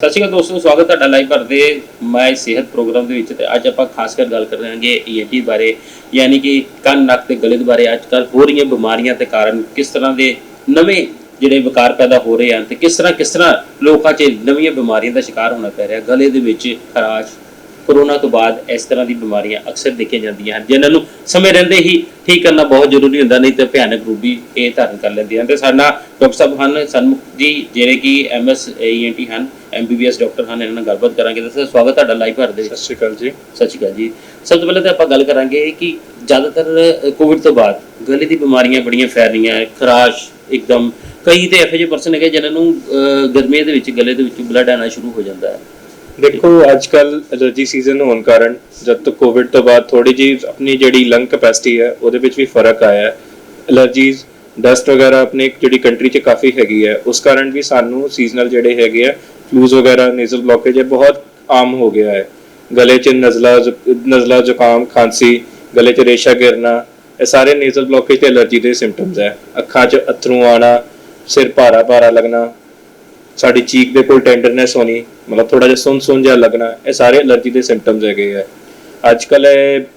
ਸਤਿ ਸ਼੍ਰੀ ਅਕਾਲ ਦੋਸਤੋ, ਸਵਾਗਤ ਤੁਹਾਡਾ ਲਾਈਵ ਭਰਦੇ ਮੈਂ ਸਿਹਤ ਪ੍ਰੋਗਰਾਮ ਦੇ ਵਿੱਚ ਤੇ ਅੱਜ ਆਪਾਂ ਖਾਸ ਕਰ ਗੱਲ ਕਰ ਰਹੇ ਹਾਂਗੇ ਈਐਨਟੀ ਬਾਰੇ, ਯਾਨੀ ਕਿ ਕੰਨ, ਨੱਕ ਤੇ ਗਲੇ ਦੇ ਬਾਰੇ। ਅੱਜ ਕੱਲ੍ਹ ਹੋ ਰਹੀਆਂ ਬਿਮਾਰੀਆਂ ਤੇ ਕਾਰਨ ਕਿਸ ਤਰ੍ਹਾਂ ਦੇ ਨਵੇਂ ਜਿਹੜੇ ਵਿਕਾਰ ਪੈਦਾ ਹੋ ਰਹੇ ਹਨ ਤੇ ਕਿਸ ਤਰ੍ਹਾਂ ਕਿਸ ਤਰ੍ਹਾਂ ਲੋਕਾਂ 'ਚ ਨਵੀਆਂ ਬਿਮਾਰੀਆਂ ਦਾ ਸ਼ਿਕਾਰ ਹੋਣਾ ਪੈ ਰਿਹਾ। ਗਲੇ ਦੇ ਵਿੱਚ ਖਰਾਸ਼ ਕੋਰੋਨਾ ਤੋਂ ਬਾਅਦ ਇਸ ਤਰ੍ਹਾਂ ਦੀ ਬਿਮਾਰੀਆਂ ਅਕਸਰ ਦੇਖੀਆਂ ਜਾਂਦੀਆਂ ਹਨ ਜਿਨ੍ਹਾਂ ਨੂੰ ਸਮੇਂ ਰਹਿੰਦੇ ਹੀ ਠੀਕ ਕਰਨਾ ਬਹੁਤ ਜ਼ਰੂਰੀ ਹੁੰਦਾ ਨਹੀਂ ਤੇ ਭਿਆਨਕ ਰੂਪ ਵੀ ਇਹ ਧਾਰਨ ਕਰ ਲੈਂਦੀਆਂ ਹਨ। ਤੇ ਸਾਡਾ ਡਾਕਟਰ ਸਾਹਿਬ ਹਨ ਸਨਮੁਖ ਜੀ ਜਿਹੜੇ ਕਿ ਐਮਐਸ ਈਐਨਟੀ ਹਨ ਐਮਬੀਬੀਐਸ ਡਾਕਟਰ ਹਨ ਇਹਨਾਂ ਨਾਲ ਗੱਲਬਾਤ ਕਰਾਂਗੇ। ਤੇ ਸਰ ਸਵਾਗਤ ਤੁਹਾਡਾ ਲਾਈਵ ਭਰ ਦੇ ਵਿੱਚ। ਸਤਿ ਸ਼੍ਰੀ ਅਕਾਲ ਜੀ। ਸਤਿ ਸ਼੍ਰੀ ਅਕਾਲ ਜੀ। ਸਭ ਤੋਂ ਪਹਿਲਾਂ ਤਾਂ ਆਪਾਂ ਗੱਲ ਕਰਾਂਗੇ ਕਿ ਜ਼ਿਆਦਾਤਰ ਕੋਵਿਡ ਤੋਂ ਬਾਅਦ ਗਲੇ ਦੀ ਬਿਮਾਰੀਆਂ ਬੜੀਆਂ ਫੈਲ ਰਹੀਆਂ ਖਰਾਸ਼ ਇੱਕਦਮ। ਕਈ ਤੇ ਇਹੋ ਜਿਹੇ ਪਰਸਨ ਹੈਗੇ ਜਿਨ੍ਹਾਂ ਨੂੰ ਅਹ, ਗਰਮੀਆਂ ਦੇ ਵਿੱਚ ਗਲੇ ਦੇ ਵਿੱਚ ਬਲੱਡ ਆਣਾ ਸ਼ੁਰੂ ਹੋ ਜਾਂਦਾ ਹੈ। ਦੇਖੋ ਅੱਜ ਕੱਲ ਐਲਰਜੀ ਸੀਜ਼ਨ ਹੋਣ ਕਾਰਨ ਜਦ ਤੋਂ ਕੋਵਿਡ ਤੋਂ ਬਾਅਦ ਥੋੜੀ ਜੀ ਆਪਣੀ ਜਿਹੜੀ ਲੰਗ ਕਪੈਸਿਟੀ ਹੈ, ਉਹਦੇ ਵਿੱਚ ਵੀ ਫ਼ਰਕ ਆਇਆ ਹੈ। ਐਲਰਜੀਜ਼ ਡਸਟ ਵਗੈਰਾ ਆਪਣੇ ਜਿਹੜੀ ਕੰਟਰੀ 'ਚ ਕਾਫੀ ਹੈਗੀ ਹੈ, ਉਸ ਕਾਰਨ ਵੀ ਸਾਨੂੰ ਸੀਜ਼ਨਲ ਜਿਹੜੇ ਹੈਗੇ ਆ ਫਲੂਜ਼ ਵਗੈਰਾ ਨੇਜ਼ਲ ਬਲੋਕੇਜ ਹੈ ਬਹੁਤ ਆਮ ਹੋ ਗਿਆ ਹੈ। ਗਲੇ 'ਚ ਨਜ਼ਲਾ ਜ਼ੁ- ਨਜ਼ਲਾ ਜ਼ੁਕਾਮ, ਖਾਂਸੀ, ਗਲੇ 'ਚ ਰੇਸ਼ਾ ਗਿਰਨਾ, ਇਹ ਸਾਰੇ ਨੇਜ਼ਲ ਬਲੋਕੇਜ ਤੇ ਐਲਰਜੀ ਦੇ ਸਿੰਪਟਮਸ ਹੈ। ਅੱਖਾਂ 'ਚ ਅਥਰੂ ਆਣਾ ਸਿਰ ਭਾਰਾ ਭਾਰਾ ਲੱਗਣਾ ਸਾਡੀ ਚੀਕ ਦੇ ਕੋਲ ਟੈਂਡਰਨੈਸ ਹੋਣੀ, ਮਤਲਬ ਥੋੜਾ ਜਿਹਾ ਸੁੰਨ ਸੁੰਨ ਜਿਹਾ ਲੱਗਣਾ, ਇਹ ਸਾਰੇ ਐਲਰਜੀ ਦੇ ਸਿੰਪਟਮਸ ਹੈਗੇ ਆ। ਅੱਜ ਕੱਲ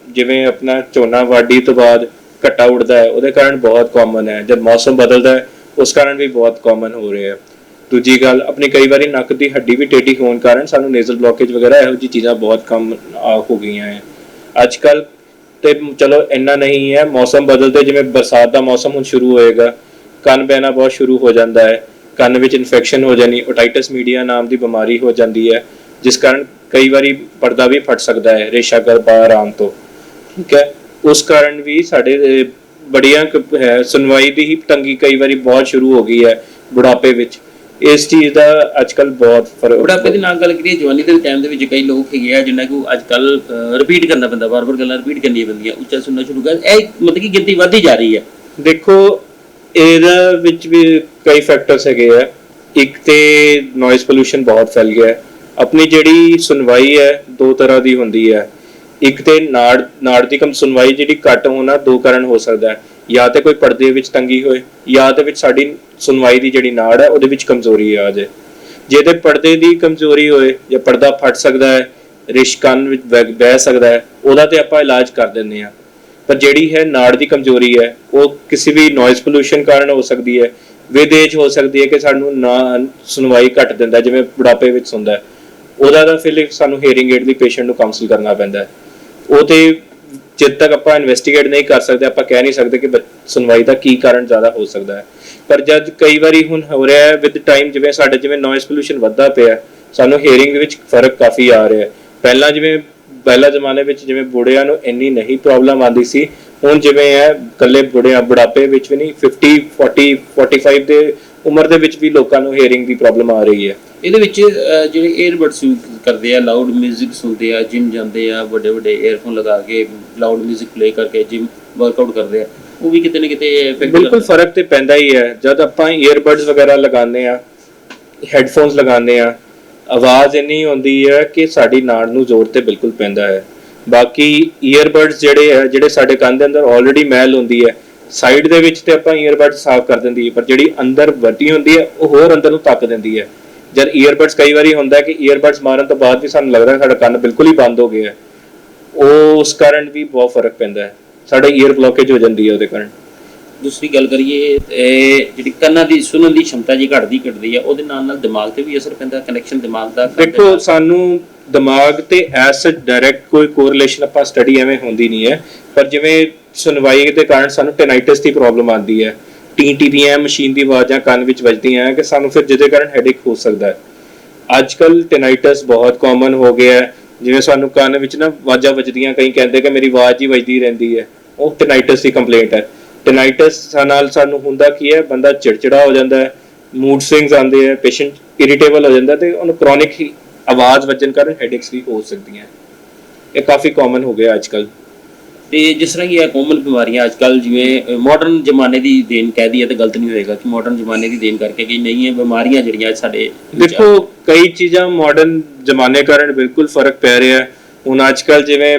ਜਿਵੇਂ ਆਪਣਾ ਝੋਨਾ ਵਾਢੀ ਤੋਂ ਬਾਅਦ ਘੱਟਾ ਉੱਡਦਾ ਹੈ, ਉਹਦੇ ਕਾਰਨ ਬਹੁਤ ਕਾਮਨ ਹੈ। ਜਦ ਮੌਸਮ ਬਦਲਦਾ ਹੈ, ਉਸ ਕਾਰਨ ਵੀ ਬਹੁਤ ਕਾਮਨ ਹੋ ਰਿਹਾ ਹੈ। ਦੂਜੀ ਗੱਲ, ਆਪਣੀ ਕਈ ਵਾਰੀ ਨੱਕ ਦੀ ਹੱਡੀ ਵੀ ਟੇਢੀ ਹੋਣ ਕਾਰਨ ਸਾਨੂੰ ਨੇਜ਼ਲ ਬਲੋਕੇਜ ਵਗੈਰਾ ਇਹੋ ਜਿਹੀ ਚੀਜ਼ਾਂ ਬਹੁਤ ਕਮ ਆ ਹੋ ਗਈਆਂ ਹੈ। ਅੱਜ ਕੱਲ ਤੇ ਚਲੋ ਇੰਨਾ ਨਹੀਂ ਹੈ, ਮੌਸਮ ਬਦਲਦੇ ਜਿਵੇਂ ਬਰਸਾਤ ਦਾ ਮੌਸਮ ਹੁਣ ਸ਼ੁਰੂ ਹੋਏਗਾ ਕੰਨ ਬਹਿਣਾ ਬਹੁਤ ਸ਼ੁਰੂ ਹੋ ਜਾਂਦਾ ਹੈ। ਕੰਨ ਵਿੱਚ ਇਨਫੈਕਸ਼ਨ ਹੋ ਜਾਣੀ ਓਟਾਈਟਸ ਮੀਡੀਆ ਨਾਮ ਦੀ ਬਿਮਾਰੀ ਹੋ ਜਾਂਦੀ ਹੈ ਜਿਸ ਕਾਰਨ ਕਈ ਵਾਰੀ ਪਰਦਾ ਵੀ ਫਟ ਸਕਦਾ ਹੈ ਰੇਸ਼ਾ ਬਾਹਰ ਆਉਣ ਤੋਂ। ਠੀਕ ਹੈ? ਉਸ ਕਾਰਨ ਵੀ ਸਾਡੇ ਬੜੀਆਂ ਹੈ ਸੁਣਵਾਈ ਦੀ ਹੀ ਤੰਗੀ ਕਈ ਵਾਰੀ ਬਹੁਤ ਸ਼ੁਰੂ ਹੋ ਗਈ ਹੈ ਬੁਢਾਪੇ ਵਿੱਚ। ਇਸ ਚੀਜ਼ ਦਾ ਅੱਜ ਕੱਲ ਬਹੁਤ ਫ਼ਰਕ ਬੁਢਾਪੇ ਦੀ ਨਾਲ ਗੱਲ ਕਰੀਏ ਜਵਾਨੀ ਦੇ ਟਾਈਮ ਦੇ ਵਿੱਚ ਕਈ ਲੋਕ ਹੈਗੇ ਆ ਜਿਨ੍ਹਾਂ ਨੂੰ ਅੱਜ ਕੱਲ ਰਿਪੀਟ ਕਰਨਾ ਪੈਂਦਾ ਵਾਰ-ਵਾਰ ਗੱਲਾਂ ਰਿਪੀਟ ਕਰਨੀਆਂ ਪੈਂਦੀਆਂ ਉੱਚਾ ਸੁਣਨਾ ਸ਼ੁਰੂ ਕਰ ਇਹ ਮਤਲਬ ਕਿ ਗਿਣਤੀ ਵੱਧਦੀ ਜਾ ਰਹੀ ਹੈ। ਦੇਖੋ ਇਹਦਾ ਵਿੱਚ ਵੀ ਕਈ ਫੈਕਟਰਸ ਹੈਗੇ ਆ। ਇੱਕ ਤੇ ਨੋਇਜ਼ ਪੋਲੂਸ਼ਨ ਬਹੁਤ ਫੈਲ ਗਿਆ ਹੈ। ਆਪਣੀ ਜਿਹੜੀ ਸੁਣਵਾਈ ਹੈ, ਦੋ ਤਰ੍ਹਾਂ ਦੀ ਹੁੰਦੀ ਹੈ। ਇੱਕ ਤੇ ਨਾੜ ਨਾੜ ਦੀ ਕਮ, ਸੁਣਵਾਈ ਜਿਹੜੀ ਘੱਟ ਹੋਣਾ ਦੋ ਕਾਰਨ ਹੋ ਸਕਦਾ ਹੈ। ਜਾਂ ਤੇ ਕੋਈ ਪਰਦੇ ਵਿੱਚ ਤੰਗੀ ਹੋਏ, ਜਾਂ ਤੇ ਵਿੱਚ ਸਾਡੀ ਸੁਣਵਾਈ ਦੀ ਜਿਹੜੀ ਨਾੜ ਹੈ, ਉਹਦੇ ਵਿੱਚ ਕਮਜ਼ੋਰੀ ਆ ਜਾਏ। ਜੇ ਤੇ ਪਰਦੇ ਦੀ ਕਮਜ਼ੋਰੀ ਹੋਏ, ਜਾਂ ਪਰਦਾ ਫਟ ਸਕਦਾ ਹੈ, ਰਿਸ਼ਕਨ ਵਿੱਚ ਬਹਿ ਸਕਦਾ ਹੈ, ਉਹਦਾ ਤੇ ਆਪਾਂ ਇਲਾਜ ਕਰ ਦਿੰਦੇ ਆ ਪਰ ਜਿਹੜੀ ਹੈ ਨਾੜ ਦੀ ਕਮਜ਼ੋਰੀ ਹੈ, ਉਹ ਕਿਸੇ ਵੀ ਨੋਇਜ਼ ਪੋਲੂਸ਼ਨ ਕਾਰਨ ਹੋ ਸਕਦੀ ਹੈ ਵਿਦ ਏਜ ਹੋ ਸਕਦੀ ਹੈ ਕਿ ਸਾਨੂੰ ਨਾ ਸੁਣਵਾਈ ਘੱਟ ਦਿੰਦਾ, ਜਿਵੇਂ ਬੁਢਾਪੇ ਵਿੱਚ ਹੁੰਦਾ ਹੈ। ਉਹਦਾ ਤਾਂ ਫਿਰ ਸਾਨੂੰ ਹੀਅਰਿੰਗ ਏਡ ਦੀ ਪੇਸ਼ੈਂਟ ਨੂੰ ਕਾਉਂਸਲ ਕਰਨਾ ਪੈਂਦਾ ਹੈ। ਉਹ ਤੇ ਜਦ ਤੱਕ ਆਪਾਂ ਇਨਵੈਸਟੀਗੇਟ ਨਹੀਂ ਕਰ ਸਕਦੇ, ਆਪਾਂ ਕਹਿ ਨਹੀਂ ਸਕਦੇ ਕਿ ਸੁਣਵਾਈ ਦਾ ਕੀ ਕਾਰਨ ਜ਼ਿਆਦਾ ਹੋ ਸਕਦਾ ਹੈ। ਪਰ ਜਦ ਕਈ ਵਾਰੀ ਹੁਣ ਹੋ ਰਿਹਾ ਹੈ ਵਿਦ ਟਾਈਮ ਜਿਵੇਂ ਸਾਡੇ ਜਿਵੇਂ ਨੋਇਜ਼ ਪੋਲੂਸ਼ਨ ਵੱਧਦਾ ਪਿਆ ਸਾਨੂੰ ਹੇਅਰਿੰਗ ਵਿੱਚ ਫ਼ਰਕ ਕਾਫੀ ਆ ਰਿਹਾ ਹੈ। ਪਹਿਲਾਂ ਜਿਵੇਂ ਪਹਿਲਾ ਜ਼ਮਾਨੇ ਵਿੱਚ ਜਿਵੇਂ ਬੁੜਿਆਂ ਨੂੰ ਇੰਨੀ ਨਹੀਂ ਪ੍ਰੋਬਲਮ ਆਂਦੀ ਸੀ ਹੁਣ ਜਿਵੇਂ ਹੈ ਕੱਲੇ ਬੁੜਿਆਂ ਬੁਢਾਪੇ ਵਿੱਚ ਵੀ ਨਹੀਂ 50 40 45 ਦੇ ਉਮਰ ਦੇ ਵਿੱਚ ਵੀ ਲੋਕਾਂ ਨੂੰ ਹੀਅਰਿੰਗ ਦੀ ਪ੍ਰੋਬਲਮ ਆ ਰਹੀ ਹੈ। ਇਹਦੇ ਵਿੱਚ ਜਿਹੜੇ 에ਅਰਬਡਸ ਯੂਜ਼ ਕਰਦੇ ਆ ਲਾਊਡ 뮤직 ਸੁਣਦੇ ਆ ਜਿਮ ਜਾਂਦੇ ਆ ਵੱਡੇ ਵੱਡੇ 에ਅਰਫੋਨ ਲਗਾ ਕੇ ਲਾਊਡ 뮤직 ਪਲੇ ਕਰਕੇ ਜਿਮ ਵਰਕਆਊਟ ਕਰਦੇ ਆ ਉਹ ਵੀ ਕਿਤੇ ਨਾ ਕਿਤੇ ਬਿਲਕੁਲ ਫ਼ਰਕ ਤੇ ਪੈਂਦਾ ਹੀ ਹੈ। ਜਦ ਆਪਾਂ ਈਅਰਬਡਸ ਵਗੈਰਾ ਲਗਾਉਂਦੇ ਆ ਹੈੱਡਫੋਨਸ ਲਗਾਉਂਦੇ ਆ ਆਵਾਜ਼ ਇੰਨੀ ਹੁੰਦੀ ਹੈ ਕਿ ਸਾਡੀ ਨਾੜ ਨੂੰ ਜ਼ੋਰ ਤੇ ਬਿਲਕੁਲ ਪੈਂਦਾ ਹੈ। ਬਾਕੀ ਈਅਰਬਡਸ ਜਿਹੜੇ ਹੈ, ਜਿਹੜੇ ਸਾਡੇ ਕੰਨ ਦੇ ਅੰਦਰ ਆਲਰੇਡੀ ਮੈਲ ਹੁੰਦੀ ਹੈ ਸਾਈਡ ਦੇ ਵਿੱਚ ਤੇ ਆਪਾਂ ਈਅਰਬਡ ਸਾਫ਼ ਕਰ ਦਿੰਦੀ ਹੈ, ਪਰ ਜਿਹੜੀ ਅੰਦਰ ਵਟੀ ਹੁੰਦੀ ਹੈ, ਉਹ ਹੋਰ ਅੰਦਰ ਨੂੰ ਤੱਕ ਦਿੰਦੀ ਹੈ। ਜਦ ਈਅਰਬਡਸ ਕਈ ਵਾਰੀ ਹੁੰਦਾ ਕਿ ਈਅਰਬਡਸ ਮਾਰਨ ਤੋਂ ਬਾਅਦ ਵੀ ਸਾਨੂੰ ਲੱਗਦਾ ਸਾਡਾ ਕੰਨ ਬਿਲਕੁਲ ਹੀ ਬੰਦ ਹੋ ਗਿਆ ਹੈ। ਉਹ ਉਸ ਕਾਰਨ ਵੀ ਬਹੁਤ ਫ਼ਰਕ ਪੈਂਦਾ ਹੈ। ਸਾਡੇ ਈਅਰ ਬਲੌਕੇਜ ਹੋ ਜਾਂਦੀ ਹੈ ਉਹਦੇ ਕਾਰਨ। ਦੂਸਰੀ ਗੱਲ ਕਰੀਏ ਇਹ ਜਿਹੜੀ ਕੰਨਾਂ ਦੀ ਸੁਣਨ ਦੀ ਸ਼ਮਤਾ ਜੀ ਘਟਦੀ ਘਟਦੀ ਆ ਉਹਦੇ ਨਾਲ ਨਾਲ ਦਿਮਾਗ ਤੇ ਵੀ ਅਸਰ ਪੈਂਦਾ ਕਨੈਕਸ਼ਨ ਦਿਮਾਗ ਦਾ ਦੇਖੋ। ਸਾਨੂੰ ਦਿਮਾਗ ਤੇ ਐਸ ਡਾਇਰੈਕਟ ਕੋਈ ਕੋਰਿਲੇਸ਼ਨ ਆਪਾਂ ਸਟੱਡੀ ਐਵੇਂ ਹੁੰਦੀ ਨਹੀਂ ਹੈ ਪਰ ਜਿਵੇਂ ਸੁਣਵਾਈ ਦੇ ਕਾਰਨ ਸਾਨੂੰ ਟੈਨਾਈਟਸ ਦੀ ਪ੍ਰੋਬਲਮ ਆਉਂਦੀ ਹੈ ਟੀ ਟੀ ਦੀਆਂ ਮਸ਼ੀਨ ਦੀ ਆਵਾਜ਼ਾਂ ਕੰਨ ਵਿੱਚ ਵੱਜਦੀਆਂ ਹੈ ਕਿ ਸਾਨੂੰ ਫਿਰ ਜਿਹਦੇ ਕਾਰਨ ਹੈਡੇਕ ਹੋ ਸਕਦਾ ਹੈ ਅੱਜ ਕੱਲ ਟੈਨਾਈਟਸ ਬਹੁਤ ਕਾਮਨ ਹੋ ਗਿਆ ਹੈ ਜਿਵੇਂ ਸਾਨੂੰ ਕੰਨ ਵਿੱਚ ਨਾ ਆਵਾਜ਼ਾਂ ਵੱਜਦੀਆਂ ਕਈ ਕਹਿੰਦੇ ਕਿ ਮੇਰੀ ਆਵਾਜ਼ ਹੀ ਵੱਜਦੀ ਰਹਿੰਦੀ ਹੈ ਉਹ ਟੈਨਾਈਟਸ ਦੀ ਕੰਪਲੇਂਟ ਹੈ ਟੈਨਾਈਟਸ ਨਾਲ ਸਾਨੂੰ ਹੁੰਦਾ ਕੀ ਹੈ ਬੰਦਾ ਚਿੜਚਿੜਾ ਹੋ ਜਾਂਦਾ ਹੈ ਮੂਡ ਸਵਿੰਗਸ ਆਉਂਦੇ ਹੈ ਪੇਸ਼ੈਂਟ ਇਰੀਟੇਬਲ ਹੋ ਜਾਂਦਾ ਤੇ ਉਹਨੂੰ ਕ੍ਰੋਨਿਕ ਆਵਾਜ਼ ਵੱਜਣ ਕਾਰਨ ਹੈਡੇਕਸ ਵੀ ਹੋ ਸਕਦੀਆਂ ਇਹ ਕਾਫੀ ਕਾਮਨ ਹੋ ਗਿਆ ਅੱਜ ਕੱਲ ਤੇ ਜਿਸ ਤਰ੍ਹਾਂ ਕਿ ਇਹ ਕਾਮਨ ਬਿਮਾਰੀਆਂ ਅੱਜ ਕੱਲ ਜਿਵੇਂ ਮਾਡਰਨ ਜ਼ਮਾਨੇ ਦੀ ਦੇਣ ਕਹਿ ਦਈਏ ਤਾਂ ਗਲਤ ਨਹੀਂ ਹੋਏਗਾ ਕਿ ਮਾਡਰਨ ਜ਼ਮਾਨੇ ਦੀ ਦੇਣ ਕਰਕੇ ਕਿ ਨਹੀਂ ਇਹ ਬਿਮਾਰੀਆਂ ਜਿਹੜੀਆਂ ਸਾਡੇ ਆ- ਦੇਖੋ ਕਈ ਚੀਜ਼ਾਂ ਮਾਡਰਨ ਜ਼ਮਾਨੇ ਕਾਰਨ ਬਿਲਕੁਲ ਫ਼ਰਕ ਪੈ ਰਿਹਾ ਹੈ। ਹੁਣ ਅੱਜ ਕੱਲ ਜਿਵੇਂ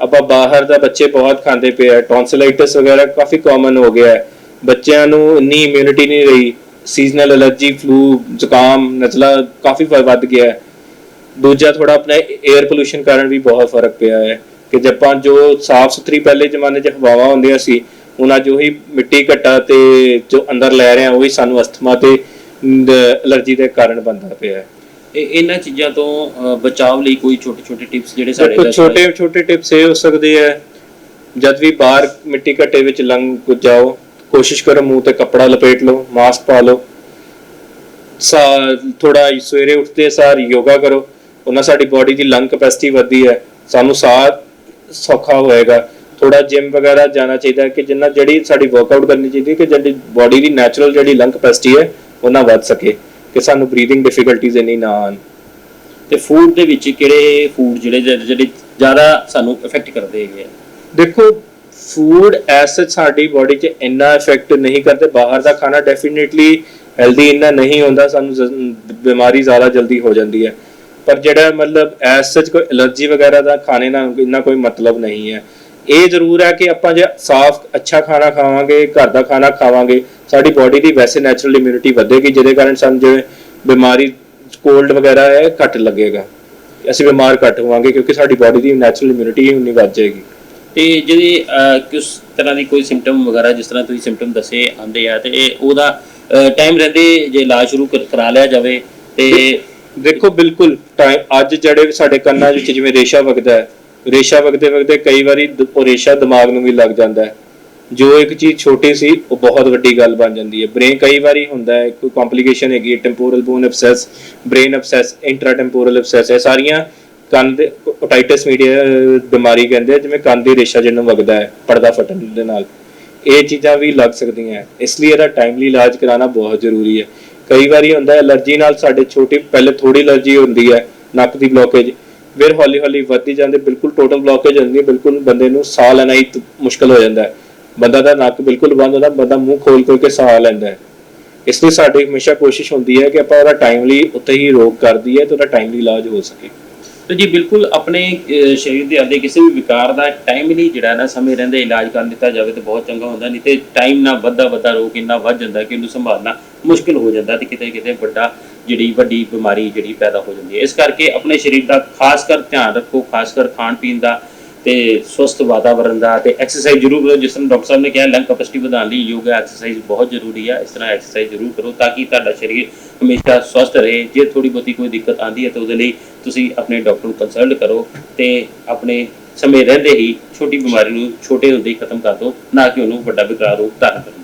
ਆਪਾਂ ਬਾਹਰ ਦਾ ਬੱਚੇ ਬਹੁਤ ਖਾਂਦੇ ਪਏ ਆ ਟੌਨਸਿਲਾਈਟਿਸ ਵਗੈਰਾ ਕਾਫੀ ਕਾਮਨ ਹੋ ਗਿਆ ਹੈ। ਬੱਚਿਆਂ ਨੂੰ ਇੰਨੀ ਇਮਿਊਨਿਟੀ ਨਹੀਂ ਰਹੀ ਸੀਜ਼ਨਲ ਐਲਰਜੀ ਫਲੂ ਜ਼ੁਕਾਮ, ਨਜ਼ਲਾ ਕਾਫੀ ਵੱਧ ਗਿਆ ਹੈ। ਦੂਜਾ ਥੋੜਾ ਆਪਣਾ 에ਅਰ ਪੋਲੂਸ਼ਨ ਕਾਰਨ ਵੀ ਬਹੁਤ ਫ਼ਰਕ ਪਿਆ ਹੈ ਕਿ ਜੇ ਆਪਾਂ ਜੋ ਸਾਫ਼ ਸੁਥਰੀ ਪਹਿਲੇ ਜ਼ਮਾਨੇ 'ਚ ਹਵਾਵਾਂ ਹੁੰਦੀਆਂ ਸੀ, ਉਹਨਾਂ ਅੱਜ ਉਹੀ ਮਿੱਟੀ ਘੱਟਾ ਤੇ ਜੋ ਅੰਦਰ ਲੈ ਰਹੇ ਆ, ਉਹੀ ਸਾਨੂੰ ਅਸਥਮਾ ਤੇ ਐਲਰਜੀ ਦੇ ਕਾਰਨ ਬਣਦਾ ਪਿਆ ਹੈ। ਇਹ ਇਹਨਾਂ ਚੀਜ਼ਾਂ ਤੋਂ ਅ, ਬਚਾਵ ਲਈ ਕੋਈ ਛੋਟੇ ਛੋਟੇ ਟਿਪਸ ਜਿਹੜੇ ਸਾਡੇ ਦਰਸ਼ਕਾਂ- ਛੋਟੇ ਛੋਟੇ ਟਿਪਸ ਇਹ ਹੋ ਸਕਦੇ ਹੈ ਜਦ ਵੀ ਬਾਹਰ ਮਿੱਟੀ ਘੱਟੇ ਵਿੱਚ ਲੰਘ ਜਾਓ ਕੋਸ਼ਿਸ਼ ਕਰੋ ਮੂੰਹ ਤੇ ਕੱਪੜਾ ਲਪੇਟ ਲਓ ਮਾਸਕ ਪਾ ਲਓ। ਸਾ ਥੋੜਾ ਸਵੇਰੇ ਉੱਠਦੇ ਸਾਰ ਯੋਗਾ ਕਰੋ ਉਹਨਾਂ ਸਾਡੀ ਬਾਡੀ ਦੀ ਲੰਗ ਕੈਪੈਸਿਟੀ ਵਧਦੀ ਹੈ ਸਾਨੂੰ ਸਾਹ ਸੌਖਾ ਹੋਏਗਾ। ਥੋੜਾ ਜਿਮ ਵਗੈਰਾ ਜਾਣਾ ਚਾਹੀਦਾ ਕਿ ਜਿੰਨਾ ਜਿਹੜੀ ਸਾਡੀ ਵਰਕਆਊਟ ਕਰਨੀ ਚਾਹੀਦੀ ਹੈ ਕਿ ਜਿਹੜੀ ਬਾਡੀ ਦੀ ਨੈਚੁਰਲ ਜਿਹੜੀ ਲੰਗ ਕੈਪੈਸਿਟੀ ਹੈ ਉਹਨਾਂ ਵੱਧ ਸਕੇ। ਕਿ ਸਾਨੂੰ ਬਰੀਥਿੰਗ ਡਿਫਿਕਲਟੀਜ਼ ਇੰਨੀ ਨਾ ਆਉਣ। ਤੇ ਫੂਡ ਦੇ ਵਿੱਚ ਕਿਹੜੇ ਫੂਡ ਜਿਹੜੇ ਜਿਹੜੇ ਜ਼ਿਆਦਾ ਸਾਨੂੰ ਇਫੈਕਟ ਕਰਦੇ ਹੈਗੇ ਆ? ਦੇਖੋ ਫੂਡ ਐਸ ਸਾਡੀ ਬਾਡੀ 'ਚ ਇੰਨਾ ਇਫੈਕਟ ਨਹੀਂ ਕਰਦੇ। ਬਾਹਰ ਦਾ ਖਾਣਾ ਡੈਫੀਨਿਟਲੀ ਹੈਲਦੀ ਇੰਨਾ ਨਹੀਂ ਹੁੰਦਾ ਸਾਨੂੰ ਬਿਮਾਰੀ ਜ਼ਿਆਦਾ ਜਲਦੀ ਹੋ ਜਾਂਦੀ ਹੈ। ਪਰ ਜਿਹੜਾ ਮਤਲਬ ਐਸ ਸੱਚ ਕੋਈ ਐਲਰਜੀ ਵਗੈਰਾ ਦਾ ਖਾਣੇ ਨਾਲ ਇੰਨਾ ਕੋਈ ਮਤਲਬ ਨਹੀਂ ਹੈ। ਇਹ ਜ਼ਰੂਰ ਹੈ ਕਿ ਆਪਾਂ ਜੇ ਸਾਫ਼ ਅੱਛਾ ਖਾਣਾ ਖਾਵਾਂਗੇ ਘਰ ਦਾ ਖਾਣਾ ਖਾਵਾਂਗੇ ਸਾਡੀ ਬਾਡੀ ਦੀ ਵੈਸੇ ਨੈਚੁਰਲ ਇਮਿਊਨਿਟੀ ਵਧੇਗੀ ਜਿਹਦੇ ਕਾਰਨ ਸਾਨੂੰ ਜਿਵੇਂ ਬਿਮਾਰੀ ਕੋਲਡ ਵਗੈਰਾ ਹੈ ਘੱਟ ਲੱਗੇਗਾ। ਅਸੀਂ ਬਿਮਾਰ ਘੱਟ ਹੋਵਾਂਗੇ ਕਿਉਂਕਿ ਸਾਡੀ ਬਾਡੀ ਦੀ ਨੈਚੁਰਲ ਇਮਿਊਨਿਟੀ ਹੀ ਉਨੀ ਵੱਧ ਜਾਏਗੀ। ਤੇ ਜਿਹੜੇ ਕਿਸ ਤਰ੍ਹਾਂ ਦੀ ਕੋਈ ਸਿੰਪਟਮ ਵਗੈਰਾ ਜਿਸ ਤਰ੍ਹਾਂ ਤੁਸੀਂ ਸਿੰਪਟਮ ਦੱਸੇ ਆਂਦੇ ਆ ਤੇ ਇਹ ਉਹਦਾ ਟਾਈਮ ਰਹਿੰਦੇ ਜੇ ਇਲਾਜ ਸ਼ੁਰੂ ਕਰ- ਕਰਾ ਲਿਆ ਜਾਵੇ ਤੇ ਦੇਖੋ ਬਿਲਕੁਲ ਟਾਈਮ ਅੱਜ ਜਿਹੜੇ ਸਾਡੇ ਕੰਨਾਂ ਵਿੱਚ ਜਿਵੇਂ ਰੇਸ਼ਾ ਵਗਦਾ ਹੈ ਰੇਸ਼ਾ ਵਗਦੇ ਵਗਦੇ ਕਈ ਵਾਰੀ ਦ- ਉਹ ਰੇਸ਼ਾ ਦਿਮਾਗ ਨੂੰ ਵੀ ਲੱਗ ਜਾਂਦਾ ਹੈ। ਜੋ ਇੱਕ ਚੀਜ਼ ਛੋਟੀ ਸੀ, ਉਹ ਬਹੁਤ ਵੱਡੀ ਗੱਲ ਬਣ ਜਾਂਦੀ ਹੈ। ਬ੍ਰੇਨ ਕਈ ਵਾਰੀ ਹੁੰਦਾ ਹੈ, ਕੋਈ ਕੰਪਲਿਕੇਸ਼ਨ ਹੈਗੀ ਹੈ temporal bone abscess brain abscess intratemporal abscess ਇਹ ਸਾਰੀਆਂ ਕੰਨ ਦੇ ਓਟਾਈਟਸ ਮੀਡੀਆ ਬਿਮਾਰੀ ਕਹਿੰਦੇ ਜਿਵੇਂ ਕੰਨ ਦੀ ਰੇਸ਼ਾ ਜਿਹਨੂੰ ਵਗਦਾ ਹੈ, ਪਰਦਾ ਫਟਣ ਦੇ ਨਾਲ। ਇਹ ਚੀਜ਼ਾਂ ਵੀ ਲੱਗ ਸਕਦੀਆਂ ਇਸ ਲਈ ਇਹਦਾ ਟਾਈਮਲੀ ਇਲਾਜ ਕਰਾਉਣਾ ਬਹੁਤ ਜ਼ਰੂਰੀ ਹੈ। ਕਈ ਵਾਰੀ ਹੁੰਦਾ ਹੈ ਐਲਰਜੀ ਨਾਲ ਸਾਡੇ ਛੋਟੀ, ਪਹਿਲੇ ਥੋੜੀ ਐਲਰਜੀ ਹੁੰਦੀ ਹੈ, ਨੱਕ ਦੀ ਬਲੋਕੇਜ ਫਿਰ ਹੌਲੀ ਹੌਲੀ ਵੱਧਦੀ ਜਾਂਦੀ ਬਿਲਕੁਲ ਟੋਟਲ ਬਲੋਕੇਜ ਹੁੰਦੀ ਬਿਲਕੁਲ ਬੰਦੇ ਨੂੰ ਸਾਹ ਲੈਣਾ ਹੀ ਮੁਸ਼ਕਲ ਹੋ ਜਾਂਦਾ ਹੈ। ਬੰਦਾ ਦਾ ਨੱਕ ਬਿਲਕੁਲ ਬੰਦ ਹੁੰਦਾ ਬੰਦਾ ਮੂੰਹ ਖੋਲ ਖੋਲ ਕੇ ਸਾਹ ਲੈਂਦਾ ਹੈ। ਇਸ ਲਈ ਸਾਡੀ ਹਮੇਸ਼ਾ ਕੋਸ਼ਿਸ਼ ਹੁੰਦੀ ਹੈ ਕਿ ਆਪਾਂ ਉਹਦਾ ਟਾਈਮਲੀ ਉੱਤੇ ਹੀ ਰੋਕ ਕਰ ਦਈਏ ਤੇ ਉਹਦਾ ਟਾਈਮਲੀ ਇਲਾਜ ਹੋ ਸਕੇ। ਤੇ ਜੀ ਬਿਲਕੁਲ ਆਪਣੇ ਅ, ਸਰੀਰ ਦੇ ਆਦੇ ਕਿਸੇ ਵੀ ਵਿਕਾਰ ਦਾ ਟਾਈਮਲੀ ਜਿਹੜਾ ਨਾ ਸਮੇਂ ਰਹਿੰਦੇ ਇਲਾਜ ਕਰ ਦਿੱਤਾ ਜਾਵੇ ਤਾਂ ਬਹੁਤ ਚੰਗਾ ਹੁੰਦਾ ਨਹੀਂ ਤੇ ਟਾਈਮ ਨਾਲ ਵੱਧਦਾ ਵੱਧਦਾ ਰੋਗ ਇੰਨਾ ਵੱਧ ਜਾਂਦਾ ਕਿ ਉਹਨੂੰ ਸੰਭਾਲਣਾ ਮੁਸ਼ਕਿਲ ਹੋ ਜਾਂਦਾ ਤੇ ਕਿਤੇ ਕਿਤੇ ਵੱਡਾ ਜਿਹੜੀ ਵੱਡੀ ਬਿਮਾਰੀ ਜਿਹੜੀ ਪੈਦਾ ਹੋ ਜਾਂਦੀ ਹੈ। ਇਸ ਕਰਕੇ ਆਪਣੇ ਸਰੀਰ ਦਾ ਖਾਸ ਕਰ ਧਿਆਨ ਰੱਖੋ, ਖਾਸ ਕਰ ਖਾਣ ਪੀਣ ਦਾ ਤੇ ਸਵਸਥ ਵਾਤਾਵਰਣ ਦਾ ਤੇ ਐਕਸਰਸਾਈਜ਼ ਜ਼ਰੂਰ ਕਰੋ। ਜਿਸ ਤਰ੍ਹਾਂ ਡਾਕਟਰ ਸਾਹਿਬ ਨੇ ਕਿਹਾ ਲੰਗ ਕੈਪੈਸਿਟੀ ਵਧਾਉਣ ਲਈ ਯੋਗਾ ਐਕਸਰਸਾਈਜ਼ ਬਹੁਤ ਜ਼ਰੂਰੀ ਹੈ ਇਸ ਤਰ੍ਹਾਂ ਐਕਸਰਸਾਈਜ਼ ਜ਼ਰੂਰ ਕਰੋ ਤਾਂ ਕਿ ਤੁਹਾਡਾ ਸਰੀਰ ਹਮੇਸ਼ਾ ਸਵਸਥ ਰਹੇ। ਜੇ ਥੋੜੀ ਬਹੁਤੀ ਕੋਈ ਦਿੱਕਤ ਆਂਦੀ ਹੈ ਤਾਂ ਉਹਦੇ ਲਈ ਤੁਸੀਂ ਆਪਣੇ ਡਾਕਟਰ ਨੂੰ ਕੰਸਲਟ ਕਰੋ ਤੇ ਆਪਣੇ ਸਮੇਂ ਰਹਿੰਦੇ ਹੀ ਛੋਟੀ ਬਿਮਾਰੀ ਨੂੰ ਛੋਟੇ ਹੁੰਦੇ ਹੀ ਖਤਮ ਕਰ ਦਿਓ। ਨਾ ਕਿ ਉਹਨੂੰ ਵੱਡਾ ਵਿਕਰਾਰ ਰੂਪ ਧਾਰਨ ਕਰਨ